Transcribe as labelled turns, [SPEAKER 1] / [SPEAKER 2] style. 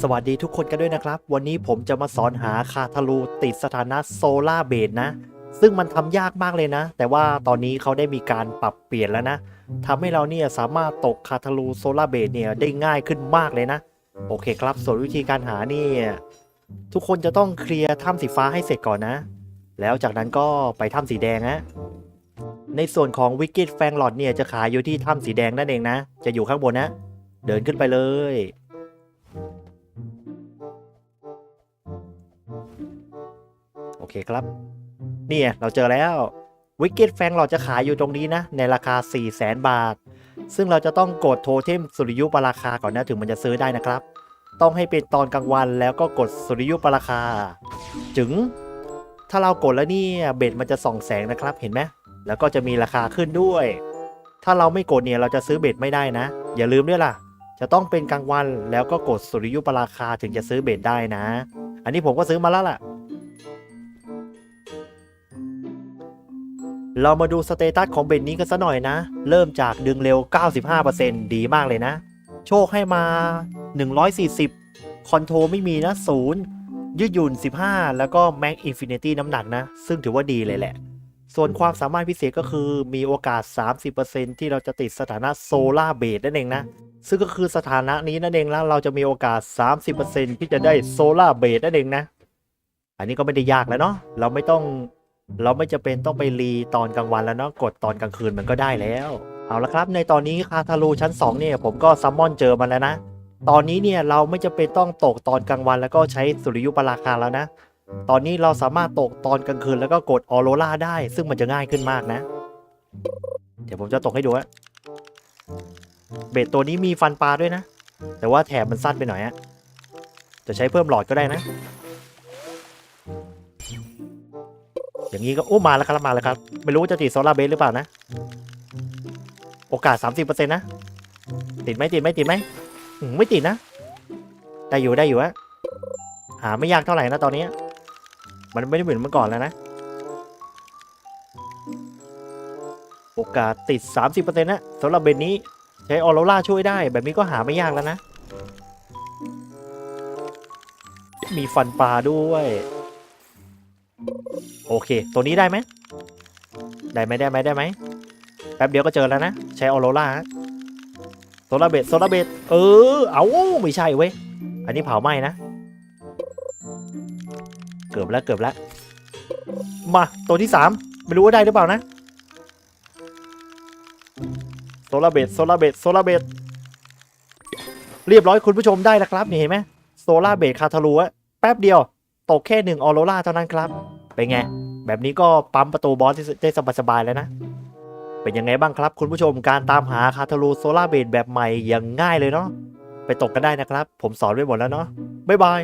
[SPEAKER 1] สวัสดีทุกคนกันด้วยนะครับ วันนี้ผมจะมาสอนหาคาทาลูติดสถานะโซลาเบดนะ ซึ่งมันทำยากมากเลยนะ แต่ว่าตอนนี้เขาได้มีการปรับเปลี่ยนแล้วนะทำให้เราเนี่ยสามารถตกคาทาลูโซลาเบดเนี่ยได้ง่ายขึ้นมากเลยนะ โอเคครับ ส่วนวิธีการหานี่ทุกคนจะต้องเคลียร์ถ้ำสีฟ้าให้เสร็จก่อนนะ แล้วจากนั้นก็ไปถ้ำสีแดงนะในส่วนของวิก e ตแฟงหลอดเนี่ยจะขายอยู่ที่ถ้ำสีแดงนั่นเองนะ จะอยู่ข้างบนนะ เดินขึ้นไปเลย เคครับ นี่เราเจอแล้ววิกเก็ตแฟงหลอดจะขายอยู่ตรงนี้นะ ในราคา 4 0 0แสนบาท ซึ่งเราจะต้องกดโทเทมสุริยุปราคาก่อนนะถึงมันจะซื้อได้นะครับ ต้องให้เป็นตอนกลางวันแล้วก็กดสุริยุปราคา จึง ถ้าเรากดแล้วนี่เบ็ดมันจะส่องแสงนะครับเห็นไหมแล้วก็จะมีราคาขึ้นด้วย ถ้าเราไม่กดเนี่ยเราจะซื้อเบ็ดไม่ได้นะ อย่าลืมด้วยล่ะ จะต้องเป็นกลางวันแล้วก็กดสุริยุปราคาถึงจะซื้อเบ็ดได้นะ อันนี้ผมก็ซื้อมาแล้วล่ะ เรามาดูสเตตัสของเบ็ดนี้กันสัหน่อยนะ เริ่มจากดึงเร็ว 95%ดีมากเลยนะ โชคให้มา 140 คอนโทรไม่มีนะ 0 ยืดหยุ่น 15 แล้วก็แม็กอินฟินิตี้น้ำหนักนะ ซึ่งถือว่าดีเลยแหละ ส่วนความสามารถพิเศษก็คือมีโอกาส 30%ที่เราจะติดสถานะโซลาเบดนั่นเองนะ ซึ่งก็คือสถานะนี้นั่นเองแล้วเราจะมีโอกาส 30%ที่จะได้โซลาเบดนั่นเองนะ อันนี้ก็ไม่ได้ยากแล้วเนาะ เราไม่ต้อง เราไม่จะเป็นต้องไปรีตอนกลางวันแล้วเนาะกดตอนกลางคืนมันก็ได้แล้ว เอาละครับในตอนนี้คาทารูชั้น 2 เนี่ยผมก็ซัมมอนเจอมันแล้วนะ ตอนนี้เนี่ยเราไม่จะเป็นต้องตกตอนกลางวันแล้วก็ใช้สุริยุปราคาแล้วนะ ตอนนี้เราสามารถตกตอนกลางคืนแล้วก็กดออโรราได้ ซึ่งมันจะง่ายขึ้นมากนะ เดี๋ยวผมจะตกให้ดูอะเบ็ดตัวนี้มีฟันปลาด้วยนะ แต่ว่าแถบมันสั้นไปหน่อยอะจะใช้เพิ่มหลอดก็ได้นะ อย่างนี้ก็โอ้มาแล้วครับมาแล้วครับ ไม่รู้ว่าจะติดโซลาร์เบสหรือเปล่านะ โอกาส 30%นะ ติดไหมติดไหมติดไหมอืมไม่ติดนะ ได้อยู่ได้อยู่อะหาไม่ยากเท่าไหร่นะตอนนี้ มันไม่ได้เหมือนเมื่อก่อนแล้วนะ โอกาสติด 30%นะสำหรับเบนนี้ใช้ออโรราช่วยได้ แบบนี้ก็หาไม่ยากแล้วนะ มีฟันปลาด้วย โอเค ตัวนี้ได้ไหมได้ไหมได้ไหมได้ไหมแป๊บเดียวก็เจอแล้วนะ ใช้ออโรราฮะโซลาร์เบดโซลาร์เบดเออ เอาไม่ใช่เว้ย อันนี้เผาไหม้นะ เกือบแล้วเกือบแล้ว มา ตัวที่สามไม่รู้ว่าได้หรือเปล่านะโซลาร์เบดโซลาร์เบดโซลาร์เบดเรียบร้อยคุณผู้ชมได้แล้วครับ นี่เห็นไหมโซลาร์เบดคาทาลูอะแป๊บเดียว ตกแค่หนึ่งออโรราเท่านั้นครับ เป็นไง แบบนี้ก็ปั๊มประตูบอสได้สบายๆแล้วนะ เป็นยังไงบ้างครับ คุณผู้ชมการตามหาคาทาลูโซลาเบดแบบใหม่อย่างง่ายเลยเนาะไปตกกันได้นะครับ ผมสอนไว้หมดแล้วเนาะบ๊ายบาย